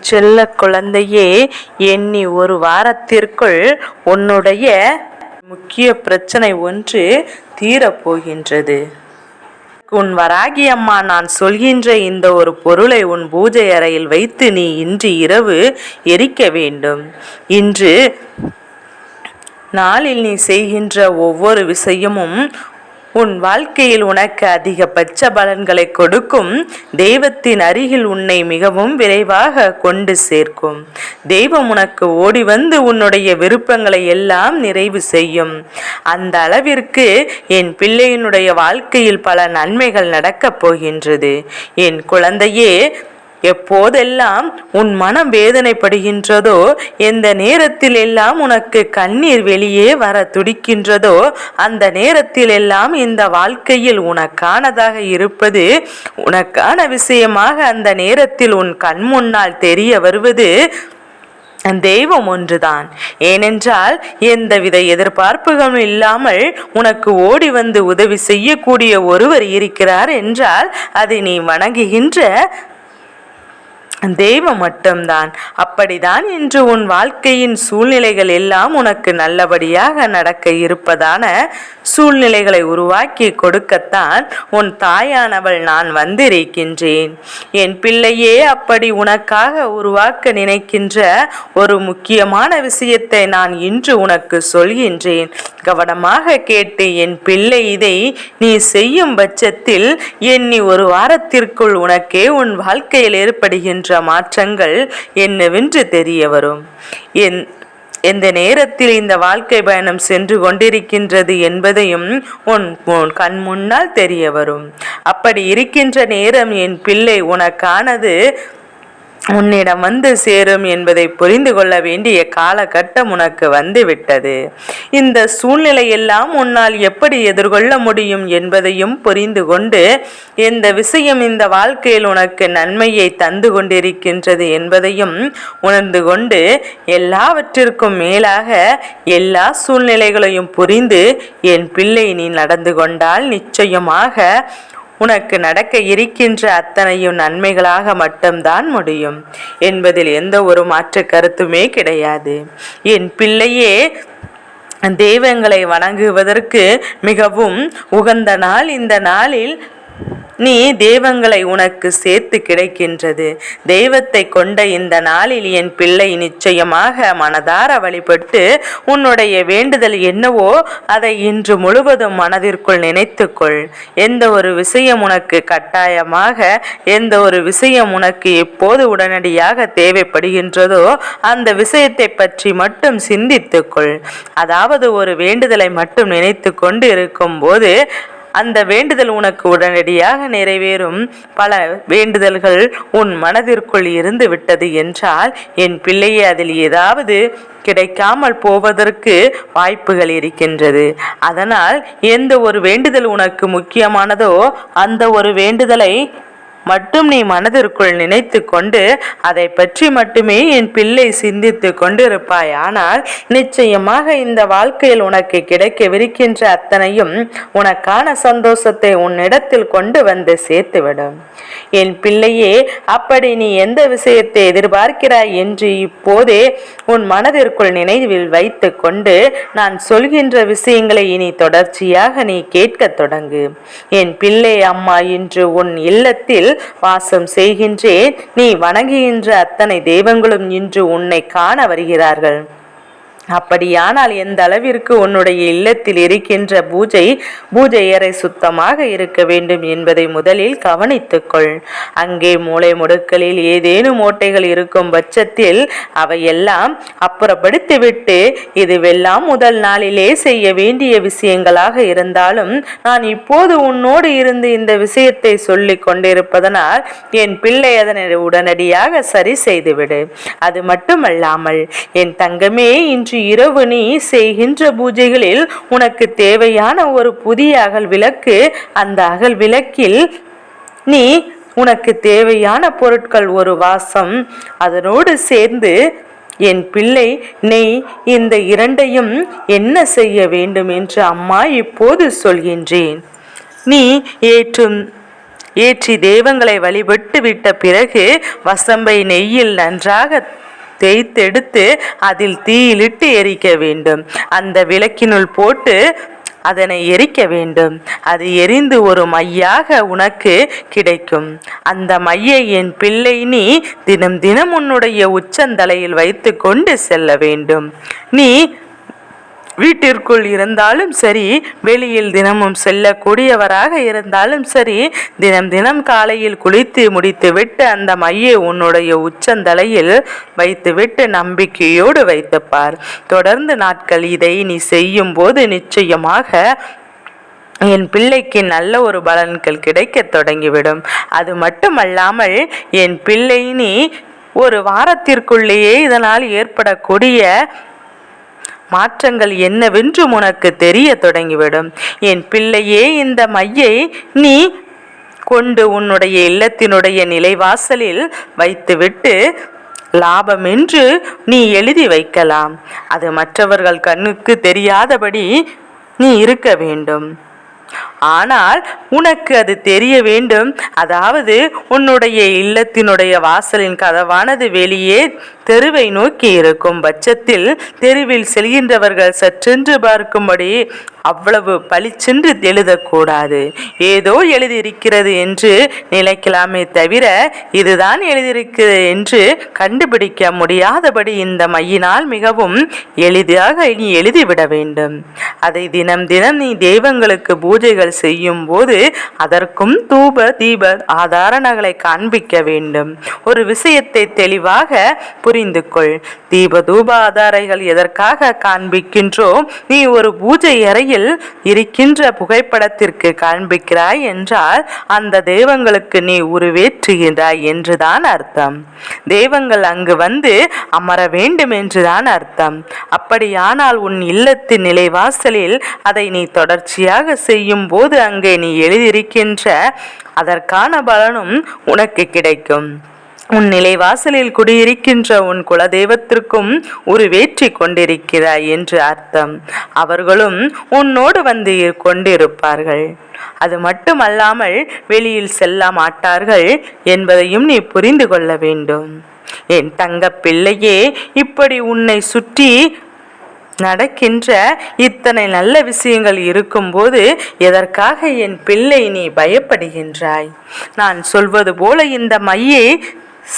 செல்ல குழந்தையே எண்ணி ஒரு வாரத்திற்குள் உன்னுடைய முக்கிய பிரச்சனை ஒன்று தீரப்போகின்றது. உன் வராகி அம்மா நான் சொல்கின்ற இந்த ஒரு பொருளை உன் பூஜை அறையில் வைத்து நீ இன்று இரவு எரிக்க வேண்டும். இன்று நாளில் நீ செய்கின்ற ஒவ்வொரு விஷயமும் உன் வாழ்க்கையில் உனக்கு அதிகபட்ச பலன்களை கொடுக்கும். தெய்வத்தின் அருகில் உன்னை மிகவும் விரைவாக கொண்டு சேர்க்கும். தெய்வம் உனக்கு ஓடி வந்து உன்னுடைய விருப்பங்களை எல்லாம் நிறைவு செய்யும். அந்த அளவிற்கு என் பிள்ளையினுடைய வாழ்க்கையில் பல நன்மைகள் நடக்கப் போகின்றது. என் குழந்தையே எப்போதெல்லாம் உன் மனம் வேதனைப்படுகின்றதோ எந்த நேரத்தில் எல்லாம் உனக்கு கண்ணீர் வெளியே வர துடிக்கின்றதோ அந்த நேரத்தில் எல்லாம் இந்த வாழ்க்கையில் உனக்கானதாக இருப்பது உனக்கான விஷயமாக அந்த நேரத்தில் உன் கண் முன்னால் தெரிய வருவது தெய்வம் ஒன்றுதான். ஏனென்றால் எந்தவித எதிர்பார்ப்புகளும் இல்லாமல் உனக்கு ஓடி வந்து உதவி செய்யக்கூடிய ஒருவர் இருக்கிறார் என்றால் அதை நீ வணங்குகின்ற தெய்வம் மட்டும்தான். அப்படிதான் இன்று உன் வாழ்க்கையின் சூழ்நிலைகள் எல்லாம் உனக்கு நல்லபடியாக நடக்க இருப்பதான சூழ்நிலைகளை உருவாக்கி கொடுக்கத்தான் உன் தாயானவள் நான் வந்திருக்கின்றேன். என் பிள்ளையே அப்படி உனக்காக உருவாக்க நினைக்கின்ற ஒரு முக்கியமான விஷயத்தை நான் இன்று உனக்கு சொல்கின்றேன். கவனமாக கேட்டு என் பிள்ளை இதை நீ செய்யும் பட்சத்தில் எண்ணி ஒரு வாரத்திற்குள் உனக்கே உன் வாழ்க்கையில் ஏற்படுகின்ற மாற்றங்கள் என்னவென்று தெரிய வரும். என் எந்த நேரத்தில் இந்த வாழ்க்கை பயணம் சென்று கொண்டிருக்கின்றது என்பதையும் உன் உன் கண் முன்னால் தெரிய வரும். அப்படி இருக்கின்ற நேரம் என் பிள்ளை உனக்கானது உன்னிடம் வந்து சேரும் என்பதை புரிந்து கொள்ள வேண்டிய காலகட்டம் உனக்கு வந்துவிட்டது. இந்த சூழ்நிலையெல்லாம் உன்னால் எப்படி எதிர்கொள்ள முடியும் என்பதையும் புரிந்து கொண்டு எந்த விஷயம் இந்த வாழ்க்கையில் உனக்கு நன்மையை தந்து கொண்டிருக்கின்றது என்பதையும் உணர்ந்து கொண்டு எல்லாவற்றிற்கும் மேலாக எல்லா சூழ்நிலைகளையும் புரிந்து என் பிள்ளை நீ நடந்து கொண்டால் நிச்சயமாக உனக்கு நடக்க இருக்கின்ற அத்தனையும் நன்மைகளாக மட்டும்தான் முடியும். என்பதில் எந்த ஒரு மாற்று கருத்துமே கிடையாது. என் பிள்ளையே தெய்வங்களை வணங்குவதற்கு மிகவும் உகந்த நாள் இந்த நாளில் நீ தெய்வங்களை உனக்கு சேர்த்து கிடைக்கின்றது. தெய்வத்தை கொண்ட இந்த நாளில் என் பிள்ளை நிச்சயமாக மனதார வழிபட்டு உன்னுடைய வேண்டுதல் என்னவோ அதை இன்று முழுவதும் மனதிற்குள் நினைத்துக்கொள். எந்த ஒரு விஷயம் உனக்கு கட்டாயமாக எந்த ஒரு விஷயம் உனக்கு எப்போது உடனடியாக தேவைப்படுகின்றதோ அந்த விஷயத்தை பற்றி மட்டும் சிந்தித்துக்கொள். அதாவது ஒரு வேண்டுதலை மட்டும் நினைத்து கொண்டு இருக்கும் போது அந்த வேண்டுதல் உனக்கு உடனடியாக நிறைவேறும். பல வேண்டுதல்கள் உன் மனதிற்குள் இருந்து விட்டது என்றால் என் பிள்ளையை அதில் ஏதாவது கிடைக்காமல் போவதற்கு வாய்ப்புகள் இருக்கின்றது. அதனால் எந்த ஒரு வேண்டுதல் உனக்கு முக்கியமானதோ அந்த ஒரு வேண்டுதலை மட்டும் நீ மனதிற்குள் நினைத்து கொண்டு அதை பற்றி மட்டுமே என் பிள்ளை சிந்தித்து கொண்டிருப்பாய். ஆனால் நிச்சயமாக இந்த வாழ்க்கையில் உனக்கு கிடைக்கவிருக்கின்ற அத்தனையும் உனக்கான சந்தோஷத்தை உன்னிடத்தில் கொண்டு வந்து சேர்த்துவிடும். என் பிள்ளையே அப்படி நீ எந்த விஷயத்தை எதிர்பார்க்கிறாய் என்று இப்போதே உன் மனதிற்குள் நினைவில் வைத்து கொண்டு நான் சொல்கின்ற விஷயங்களை இனி தொடர்ச்சியாக நீ கேட்கத் தொடங்கு. என் பிள்ளை அம்மா இன்று உன் இல்லத்தில் வாசம் செய்கின்றேன். நீ வணங்குகின்ற அத்தனை தெய்வங்களும் இன்று உன்னை காண வருகிறார்கள். அப்படியானால் எந்த அளவிற்கு உன்னுடைய இல்லத்தில் இருக்கின்ற பூஜை பூஜை அறை சுத்தமாக இருக்க வேண்டும் என்பதை முதலில் கவனித்துக்கொள். அங்கே மூளை முடுக்களில் ஏதேனும் ஓட்டைகள் இருக்கும் பட்சத்தில் அவையெல்லாம் அப்புறப்படுத்திவிட்டு இதுவெல்லாம் முதல் நாளிலே செய்ய வேண்டிய விஷயங்களாக இருந்தாலும் நான் இப்போது உன்னோடு இருந்து இந்த விஷயத்தை சொல்லிக் கொண்டிருப்பதனால் என் பிள்ளை அதனை உடனடியாக சரி செய்துவிடு. அது மட்டுமல்லாமல் என் தங்கமே இன்று இரவு நீ செய்கின்ற பூஜைகளில் உனக்கு தேவையான ஒரு புதிய அகல் விளக்கு அந்த அகல் விளக்கில் நீ உனக்கு தேவையான பொருட்கள் ஒரு வாசம். அதனோடு சேர்ந்து என் பிள்ளை நீ இந்த இரண்டையும் என்ன செய்ய வேண்டும் என்று அம்மா இப்போது சொல்கின்றேன். நீ ஏற்றும் ஏற்றி தெய்வங்களை வழிபட்டு விட்ட பிறகு வசம்பை நெய்யில் நன்றாக தேய்த்தெடுத்து அதில் தீயிலிட்டு எரிக்க வேண்டும். அந்த விளக்கினுள் போட்டு அதனை எரிக்க வேண்டும். அது எரிந்து ஒரு மையாக உனக்கு கிடைக்கும். அந்த மையை என் பிள்ளை நீ தினம் தினம் உன்னுடைய உச்சந்தலையில் வைத்து கொண்டு செல்ல வேண்டும். நீ வீட்டிற்குள் இருந்தாலும் சரி வெளியில் தினமும் செல்லக்கூடியவராக இருந்தாலும் சரி தினம் தினம் காலையில் குளித்து முடித்துவிட்டு அந்த மையை உன்னுடைய உச்சந்தலையில் வைத்துவிட்டு நம்பிக்கையோடு வைத்துப்பார். தொடர்ந்து நாட்கள் இதை நீ செய்யும் போது நிச்சயமாக என் பிள்ளைக்கு நல்ல ஒரு பலன்கள் கிடைக்க தொடங்கிவிடும். அது மட்டுமல்லாமல் என் பிள்ளை நீ ஒரு வாரத்திற்குள்ளேயே இதனால் ஏற்படக்கூடிய மாற்றங்கள் என்னவென்று உனக்கு தெரிய தொடங்கிவிடும். என் பிள்ளையே இந்த மையை நீ கொண்டு உன்னுடைய இல்லத்தினுடைய நிலைவாசலில் வைத்துவிட்டு லாபம் என்று நீ எழுதி வைக்கலாம். அது மற்றவர்கள் கண்ணுக்கு தெரியாதபடி நீ இருக்க வேண்டும். ஆனால் உனக்கு அது தெரிய வேண்டும். அதாவது உன்னுடைய இல்லத்தினுடைய வாசலின் கதவானது வெளியே தெருவை நோக்கி இருக்கும் பட்சத்தில் தெருவில் செல்கின்றவர்கள் சற்றென்று பார்க்கும்படி அவ்வளவு பளிச்சென்று எழுதக்கூடாது. ஏதோ எழுதியிருக்கிறது என்று நினைக்கலாமே தவிர இதுதான் எழுதியிருக்கிறது என்று கண்டுபிடிக்க முடியாதபடி இந்த மையினால் மிகவும் எளிதாக நீ எழுதிவிட வேண்டும். அதை தினம் தினம் நீ தெய்வங்களுக்கு பூஜைகள் செய்யும் போது அதற்கும் தூப தீப ஆதாரணங்களை காண்பிக்க வேண்டும். ஒரு விஷயத்தை தெளிவாக புரிந்து கொள். தீப தூப ஆதாரைகள் எதற்காக காண்பிக்கின்றோம் நீ ஒரு பூஜை அறையில் இருக்கின்ற புகைப்படத்திற்கு காண்பிக்கிறாய் என்றால் அந்த தெய்வங்களுக்கு நீ உருவேற்றுகிறாய் என்றுதான் அர்த்தம். தெய்வங்கள் அங்கு வந்து அமர வேண்டும் என்றுதான் அர்த்தம். அப்படியானால் உன் இல்லத்தின் நிலைவாசலில் அதை நீ தொடர்ச்சியாக செய்யும் போது அங்கே நீ எழுதியிருக்கின்ற அதற்கான பலனும் உனக்கு கிடைக்கும். உன் நிலைவாசலில் குடியிருக்கின்ற உன் குலதெய்வத்திற்கும் உருவேற்றி கொண்டிருக்கிறாய் என்று அர்த்தம். அவர்களும் உன்னோடு வந்து கொண்டிருப்பார்கள். அது மட்டுமல்லாமல் வெளியில் செல்ல மாட்டார்கள் என்பதையும் நீ புரிந்து கொள்ள வேண்டும். என் தங்க பிள்ளையே இப்படி உன்னை சுற்றி நடக்கின்ற இத்தனை நல்ல விஷயங்கள் இருக்கும்போது எதற்காக என் பிள்ளை நீ பயப்படுகின்றாய்? நான் சொல்வது போல இந்த மையை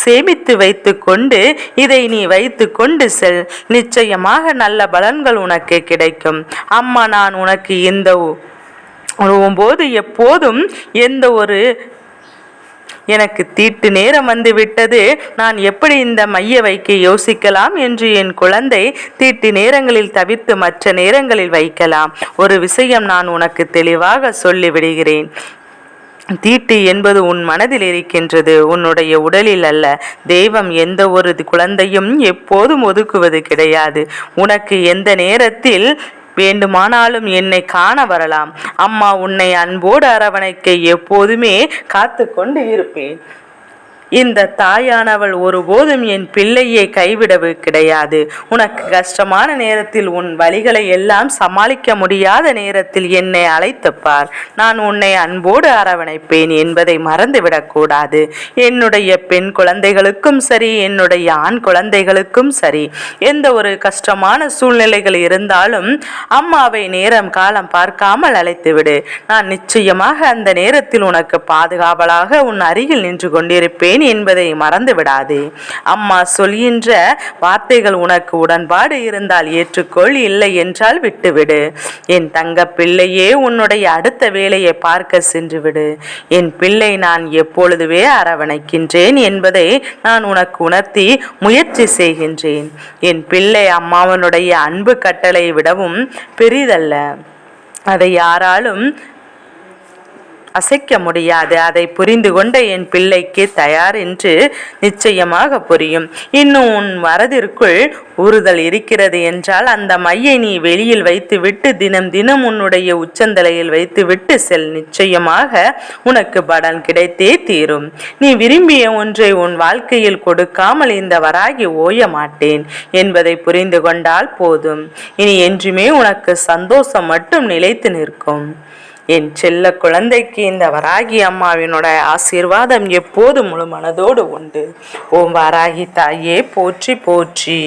சேமித்து வைத்து கொண்டு இதை நீ வைத்து கொண்டு செல். நிச்சயமாக நல்ல பலன்கள் உனக்கு கிடைக்கும். அம்மா நான் உனக்கு இந்த போது எப்போதும் எந்த ஒரு எனக்கு தீட்டு நேரம் வந்து விட்டது. நான் எப்படி இந்த மைய வைக்க யோசிக்கலாம் என்று என் குழந்தை தீட்டு நேரங்களில் தவிர்த்து மற்ற நேரங்களில் வைக்கலாம். ஒரு விஷயம் நான் உனக்கு தெளிவாக சொல்லிவிடுகிறேன். தீட்டு என்பது உன் மனதில் இருக்கின்றது உன்னுடைய உடலில் அல்ல. தெய்வம் எந்த ஒரு குழந்தையும் எப்போதும் ஒதுக்குவது கிடையாது. உனக்கு எந்த நேரத்தில் வேண்டுமானாலும் என்னை காண வரலாம். அம்மா உன்னை அன்போடு அரவணைக்க எப்போதுமே காத்து கொண்டு இருப்பேன். இந்த தாயானவள் ஒருபோதும் என் பிள்ளையை கைவிடவு கிடையாது. உனக்கு கஷ்டமான நேரத்தில் உன் வழிகளை எல்லாம் சமாளிக்க முடியாத நேரத்தில் என்னை அழைத்துப்பார். நான் உன்னை அன்போடு அரவணைப்பேன் என்பதை மறந்துவிடக்கூடாது என்னுடைய பெண் குழந்தைகளுக்கும் சரி என்னுடைய ஆண் குழந்தைகளுக்கும் சரி எந்த ஒரு கஷ்டமான சூழ்நிலைகள் இருந்தாலும் அம்மாவை நேரம் காலம் பார்க்காமல் அழைத்துவிடு. நான் நிச்சயமாக அந்த நேரத்தில் உனக்கு பாதுகாவலாக உன் அருகில் நின்று கொண்டிருப்பேன் இருக்கிறேன் என்பதை மறந்து விடாதே அம்மா சொல்கின்ற வார்த்தைகள் உனக்கு உடன்பாடு இருந்தால் ஏற்றுக்கொள் இல்லை என்றால் விட்டுவிடு. என் தங்க பிள்ளையே உன்னுடைய அடுத்த வேலையை பார்க்க சென்றுவிடு. என் பிள்ளை நான் எப்பொழுதுவே அரவணைக்கின்றேன் என்பதை நான் உனக்கு உணர்த்தி முயற்சி செய்கின்றேன். என் பிள்ளை அம்மாவனுடைய அன்பு கட்டளை விடவும் பெரிதல்ல. அதை யாராலும் அசைக்க முடியாது. அதை புரிந்து கொண்ட என் பிள்ளைக்கு தயார் என்று நிச்சயமாக புரியும். இன்னும் உன் மரதிற்குள் ஊறுதல் இருக்கிறது என்றால் அந்த மையை நீ வெளியில் வைத்துவிட்டு தினம் தினம் உன்னுடைய உச்சந்தலையில் வைத்துவிட்டு செல். நிச்சயமாக உனக்கு பலன் கிடைத்தே தீரும். நீ விரும்பிய ஒன்றை உன் வாழ்க்கையில் கொடுக்காமல் இந்த வராகி ஓய மாட்டேன் என்பதை புரிந்து கொண்டால் போதும். இனி என்றுமே உனக்கு சந்தோஷம் மட்டும் நிலைத்து நிற்கும். என் செல்ல குழந்தைக்கு இந்த வராகி அம்மாவினோட ஆசீர்வாதம் எப்போது முழு மனதோடு உண்டு. ஓம் வராகி தாயே போற்றி போற்றி.